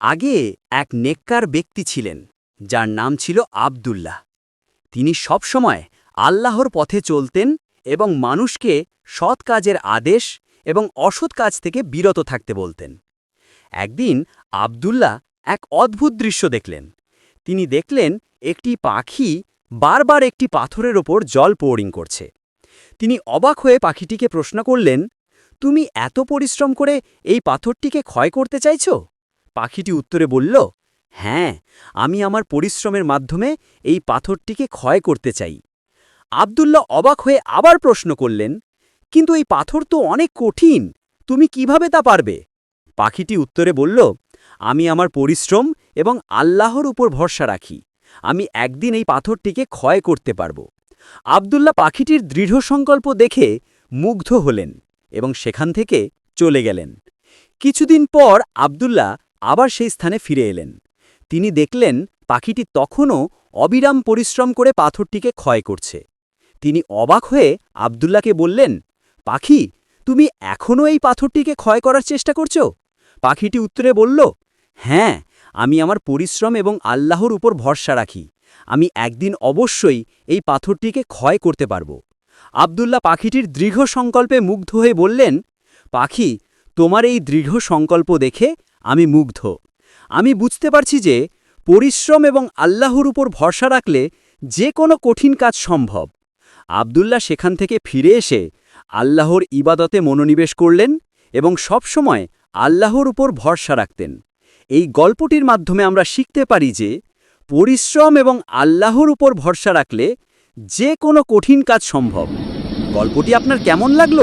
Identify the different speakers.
Speaker 1: আগে এক নেককার ব্যক্তি ছিলেন, যার নাম ছিল আবদুল্লাহ। তিনি সবসময় আল্লাহর পথে চলতেন এবং মানুষকে সৎ কাজের আদেশ এবং অসৎ কাজ থেকে বিরত থাকতে বলতেন। একদিন আবদুল্লাহ এক অদ্ভুত দৃশ্য দেখলেন। তিনি দেখলেন একটি পাখি বারবার একটি পাথরের ওপর জল পোরিং করছে। তিনি অবাক হয়ে পাখিটিকে প্রশ্ন করলেন, তুমি এত পরিশ্রম করে এই পাথরটিকে ক্ষয় করতে চাইছো? পাখিটি উত্তরে বলল হ্যাঁ আমি আমার পরিশ্রমের মাধ্যমে এই পাথরটিকে ক্ষয় করতে চাই। আবদুল্লাহ অবাক হয়ে আবার প্রশ্ন করলেন, কিন্তু এই পাথর তো অনেক কঠিন, তুমি কীভাবে তা পারবে? পাখিটি উত্তরে বলল, আমি আমার পরিশ্রম এবং আল্লাহর উপর ভরসা রাখি, আমি একদিন এই পাথরটিকে ক্ষয় করতে পারব। আবদুল্লাহ পাখিটির দৃঢ় সংকল্প দেখে মুগ্ধ হলেন এবং সেখান থেকে চলে গেলেন। কিছুদিন পর আবদুল্লাহ আবার সেই স্থানে ফিরে এলেন। তিনি দেখলেন, পাখিটি তখনও অবিরাম পরিশ্রম করে পাথরটিকে ক্ষয় করছে। তিনি অবাক হয়ে আবদুল্লাকে বললেন, পাখি, তুমি এখনও এই পাথরটিকে ক্ষয় করার চেষ্টা করছ? পাখিটি উত্তরে বলল হ্যাঁ আমি আমার পরিশ্রম এবং আল্লাহর উপর ভরসা রাখি। আমি একদিন অবশ্যই এই পাথরটিকে ক্ষয় করতে পারব। আবদুল্লাহ পাখিটির দৃঢ় সংকল্পে মুগ্ধ হয়ে বললেন, পাখি, তোমার এই দৃঢ় সংকল্প দেখে আমি মুগ্ধ। আমি বুঝতে পারছি যে পরিশ্রম এবং আল্লাহর উপর ভরসা রাখলে যে কোনো কঠিন কাজ সম্ভব। আবদুল্লাহ সেখান থেকে ফিরে এসে আল্লাহর ইবাদতে মনোনিবেশ করলেন এবং সবসময় আল্লাহর উপর ভরসা রাখতেন। এই গল্পটির মাধ্যমে আমরা শিখতে পারি যে পরিশ্রম এবং আল্লাহর উপর ভরসা রাখলে যে কোনো কঠিন কাজ সম্ভব। গল্পটি আপনার কেমন লাগল?